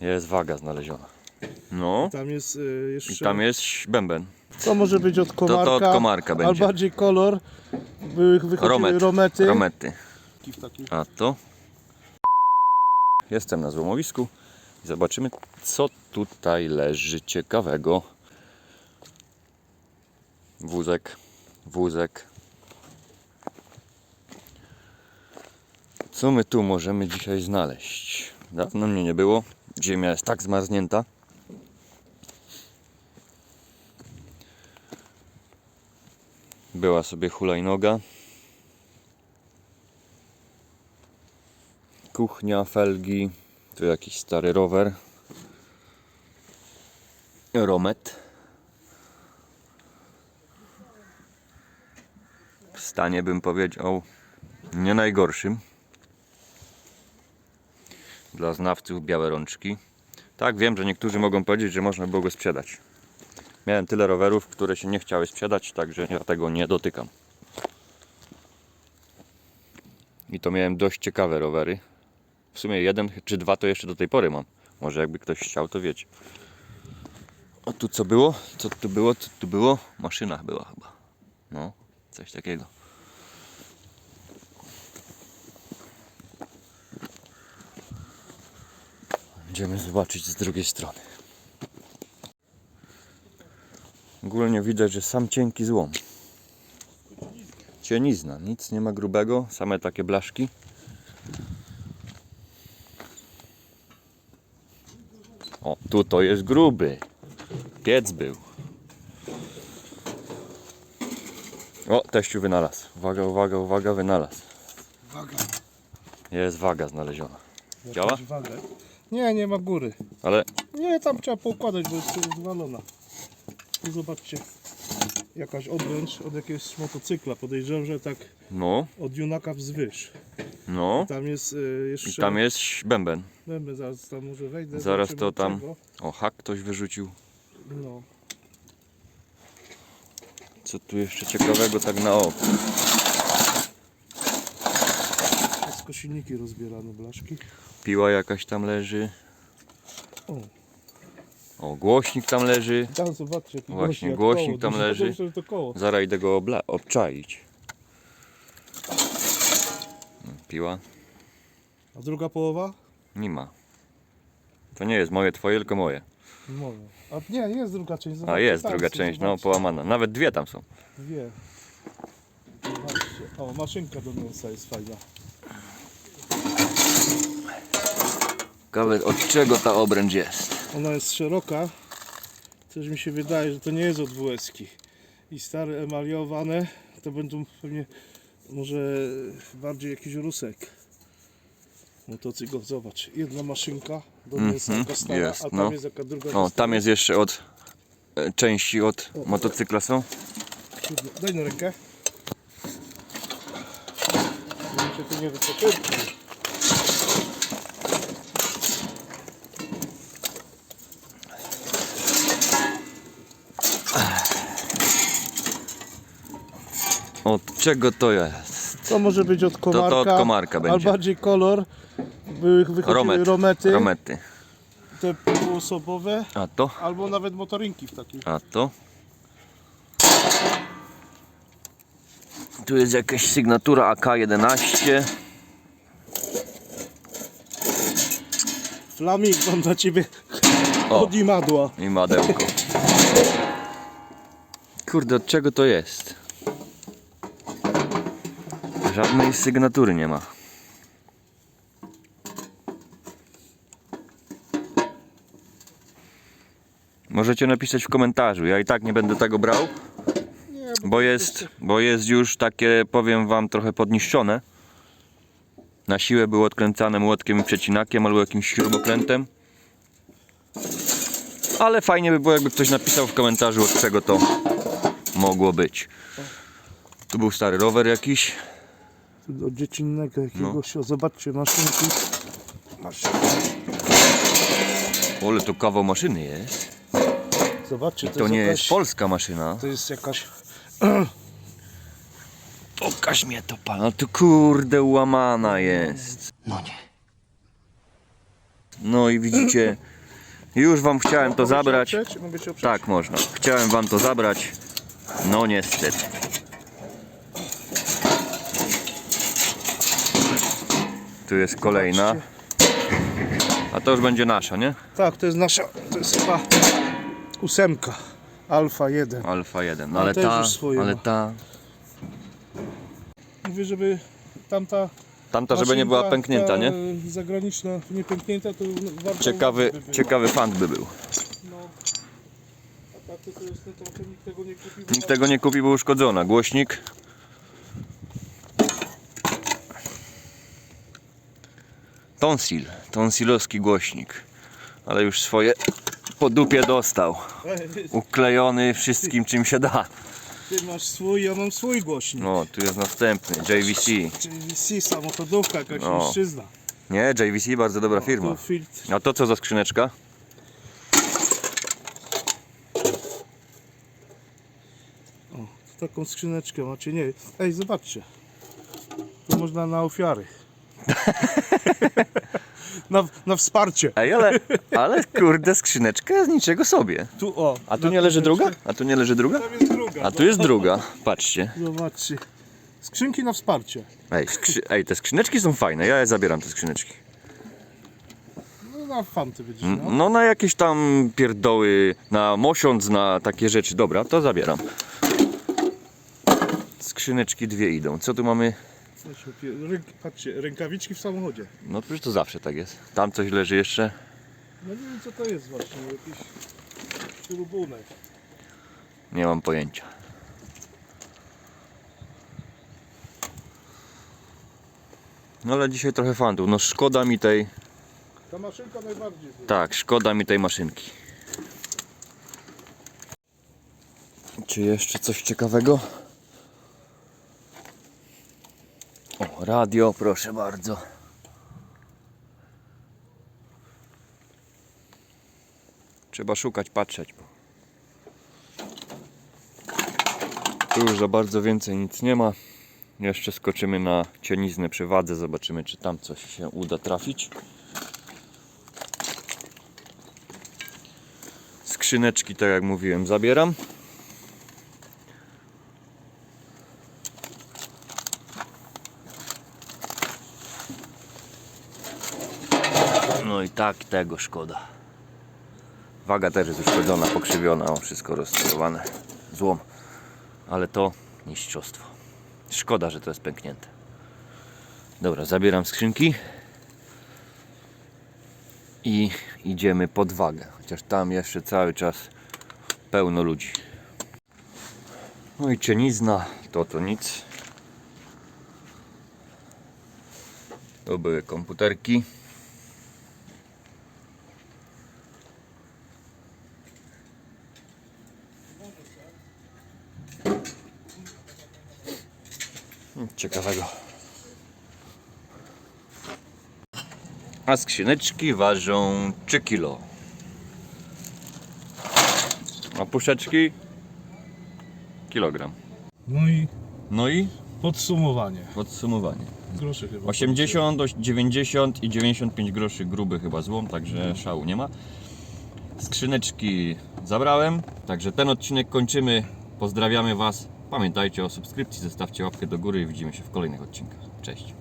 Jest waga znaleziona. No. Tam jest y, I jeszcze. tam jest bęben. To może być od komarka. to od komarka Ale będzie. bardziej kolor. Były wychodziły Romet. romety. Romety. A to. Jestem na złomowisku. i Zobaczymy, co tutaj leży ciekawego. Wózek, wózek. Co my tu możemy dzisiaj znaleźć? Dawno mnie nie było. Ziemia jest tak zmarznięta. Była sobie hulajnoga. Kuchnia, felgi, tu jakiś stary rower. Romet. W stanie bym powiedział nie najgorszym. Dla znawców białe rączki. Tak, wiem, że niektórzy mogą powiedzieć, że można było go sprzedać. Miałem tyle rowerów, które się nie chciały sprzedać, także ja tego nie dotykam. I to miałem dość ciekawe rowery. W sumie jeden czy dwa to jeszcze do tej pory mam. Może jakby ktoś chciał, to wiecie. O tu co było? Co tu było? Co tu było? Maszyna była chyba. No, coś takiego. Będziemy zobaczyć z drugiej strony. Ogólnie widać, że sam cienki złom. Cienizna, nic nie ma grubego, same takie blaszki. O, tu to jest gruby. Piec był. O, teściu wynalazł. Uwaga, uwaga, uwaga, wynalazł. Waga. Jest waga znaleziona. Działa? Wagę. Nie, nie ma góry. Ale Nie, tam trzeba poukładać, bo jest zwalona. Tu zobaczcie. Jakaś obręcz od jakiegoś motocykla. Podejrzewam, że tak no, od Junaka wzwyż. no. Tam jest jeszcze. I tam jest bęben. Będę zaraz tam może wejdę. Zaraz zobaczymy to tam- czego. O, hak ktoś wyrzucił. No. Co tu jeszcze ciekawego tak na oko? Wszystko silniki rozbierane, blaszki. Piła jakaś tam leży. O. Głośnik tam leży. Tam zobaczcie. jaki Właśnie, jak głośnik tam leży. To koło. Zaraz idę go obla- obczaić. Piła? A druga połowa? Nie ma. To nie jest moje, twoje, tylko moje. Moja. A nie, nie jest druga część. A zobaczcie, jest tam druga są, część, no zobaczcie. połamana. Nawet dwie tam są. Dwie. Zobaczcie. O, maszynka do mięsa jest fajna. Ciekawe od czego ta obręcz jest. Ona jest szeroka. Coś mi się wydaje, że to nie jest od WS-ki. I stare emaliowane to będą pewnie może bardziej jakiś rusek. Motocykl, zobacz. Jedna maszynka do mięsa, Mhm, taka stara, jest, a tam no. jest jaka druga. O, tam jest jeszcze od e, części od motocykla są. Daj na rękę. Żeby się tu nie wypoczęli. Od czego to jest? To może być od komarka. to od komarka Ale będzie. bardziej kolor. Były wychodziły Romet. romety. Romety. Te półosobowe. A to? Albo nawet motorynki w takich. A to? Tu jest jakaś sygnatura AK-11. Flaming mam dla ciebie O. od imadła. I madełko. Kurde, od czego to jest? Żadnej sygnatury nie ma. Możecie napisać w komentarzu. Ja i tak nie będę tego brał, bo jest, bo jest już takie, powiem wam, trochę podniszczone. Na siłę było odkręcane młotkiem i przecinakiem albo jakimś śrubokrętem. Ale fajnie by było, jakby ktoś napisał w komentarzu, od czego to mogło być. Tu był stary rower jakiś. Od dziecinnego jakiegoś. No. O, zobaczcie, maszynki. Maszynki. Ole, to kawał maszyny jest. Zobaczcie, to, To jest nie jakaś, jest polska maszyna. To jest jakaś. Pokaż mnie to pan. No to kurde łamana jest. No nie. No i widzicie, już wam chciałem to zabrać. Tak, można. Chciałem wam to zabrać. No niestety. Tu jest kolejna. A to już będzie nasza, nie? Tak, to jest nasza, to jest chyba ósemka, alfa 1. Alfa 1. No Ale też ta, już swoje ale ma. ta, Mówię, żeby tamta tamta żeby nie była maszynka, pęknięta, ta nie? zagraniczna nie pęknięta, to warto Ciekawy, by było. ciekawy fant by był. No. A tak to, to jest, no, to nikt tego nie kupi. bo Nikt tego nie kupi, bo uszkodzona. Głośnik. Tonsil. Tonsilowski głośnik. Ale już swoje po dupie dostał. Uklejony wszystkim czym się da. Ty masz swój, ja mam swój głośnik. No, tu jest następny. JVC. JVC, samochodówka, jakaś No. mężczyzna. Nie, JVC bardzo dobra firma. Tu filtr. A to co za skrzyneczka? O, taką skrzyneczkę macie, nie. Ej, zobaczcie. Tu można na ofiary. na, na wsparcie. Ej, ale, ale kurde, skrzyneczka z niczego sobie. Tu o. A tu na nie leży druga? A tu nie leży druga? Tam jest druga. A tu jest druga. Patrzcie. Zobaczcie. Skrzynki na wsparcie. Ej, skrzy... Ej, te skrzyneczki są fajne. Ja je zabieram, te skrzyneczki. No na fanty miał. No na jakieś tam pierdoły, na mosiąc, na takie rzeczy. Dobra, to zabieram. Skrzyneczki dwie idą. Co tu mamy? Ręk, patrzcie, rękawiczki w samochodzie. No przecież to zawsze tak jest. Tam coś leży jeszcze. No nie wiem co to jest właśnie, jakiś śrubunek. Nie mam pojęcia. No ale dzisiaj trochę fantów. No szkoda mi tej... Ta maszynka najbardziej. była. Tak, szkoda mi tej maszynki. Czy jeszcze coś ciekawego? O, radio, proszę bardzo. Trzeba szukać, patrzeć. Tu już za bardzo więcej nic nie ma. Jeszcze skoczymy na cieniznę przy wadze, zobaczymy czy tam coś się uda trafić. Skrzyneczki, tak jak mówiłem, zabieram. Tak tego szkoda. Waga też jest uszkodzona, pokrzywiona, o, wszystko rozsterowane. Złom. Ale to mistrzostwo. Szkoda, że to jest pęknięte. Dobra, zabieram skrzynki i idziemy pod wagę. Chociaż tam jeszcze cały czas pełno ludzi. No i cienizna to to nic. To były komputerki. Nic Ciekawego. A skrzyneczki ważą 3 kg. A puszeczki kilogram. No i No i podsumowanie. podsumowanie. Groszy chyba. 80, oś- 90 i 95 groszy gruby chyba złom, także szału nie ma. Skrzyneczki zabrałem, także ten odcinek kończymy. Pozdrawiamy Was. Pamiętajcie o subskrypcji, zostawcie łapkę do góry i widzimy się w kolejnych odcinkach. Cześć.